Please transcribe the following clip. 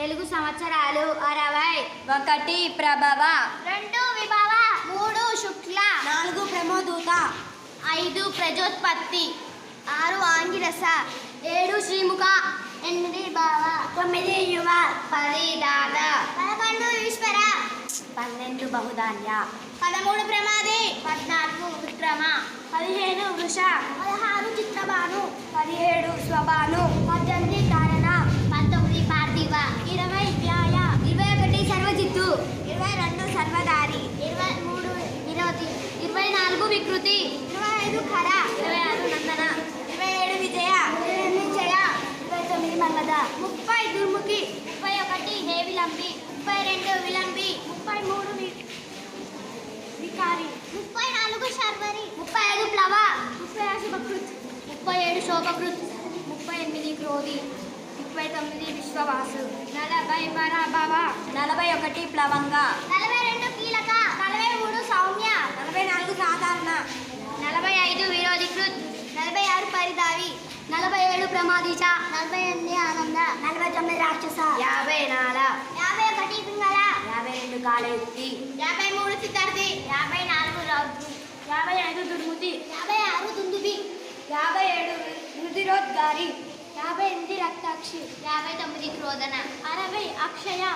తెలుగు సంవత్సరాలు అరవై ఒకటి ప్రభవ. రెండు విభవ మూడు శుక్ల. నాలుగు ప్రమోదూత. ఐదు ప్రజోత్పత్తి. ఆరు ఆంగిరస. ఏడు శ్రీముఖ. ఎనిమిది భావ తొమ్మిది యువ. పది దాద పదకొండు ఈశ్వర. పన్నెండు బహుధాన్య. పదమూడు ప్రమాది. పద్నాలుగు విక్రమ. పదిహేను వృష. పదహారు చిత్రబాను పదిహేడు స్వభాను. పద్దెనిమిది కారణ. ఇరవై ముప్పై దుర్ముఖి ముప్పై ఒకటి హేవిలంబి ముప్పై రెండు విలంబి ముప్పై మూడు వికారి ముప్పై నాలుగు శర్వరి ముప్పై ఐదు ప్లవ ముప్పై ఆరు శుభకృత్ ముప్పై ఏడు శోభకృత్ ముప్పై ఎనిమిది క్రోధి ముప్పై తొమ్మిది విశ్వవాసు నలభై పరాభవ నలభై ఒకటి ప్లవంగా నలభై రెండు కీలక నలభై మూడు సౌమ్య నలభై నాలుగు సాధారణ నలభై ఐదు విరోధికృత్ నలభై ఆరు పరిదావి నలభై ఏడు ప్రమాదిచ నలభై ఎనిమిది నలభై తొమ్మిది రాక్షస. యాభై నాల. యాభై ఒకటి పింగళ. యాభై రెండు కాళయుక్తి యాభై మూడు సిద్ధార్థి యాభై నాలుగు రౌద్రు. యాభై ఐదు దుర్ముతి. యాభై ఆరు దుందుబి. యాభై ఏడు రుధిరోద్గారి. యాభై ఎనిమిది రక్తాక్షి. యాభై తొమ్మిది క్రోధన. అరవై అక్షయ.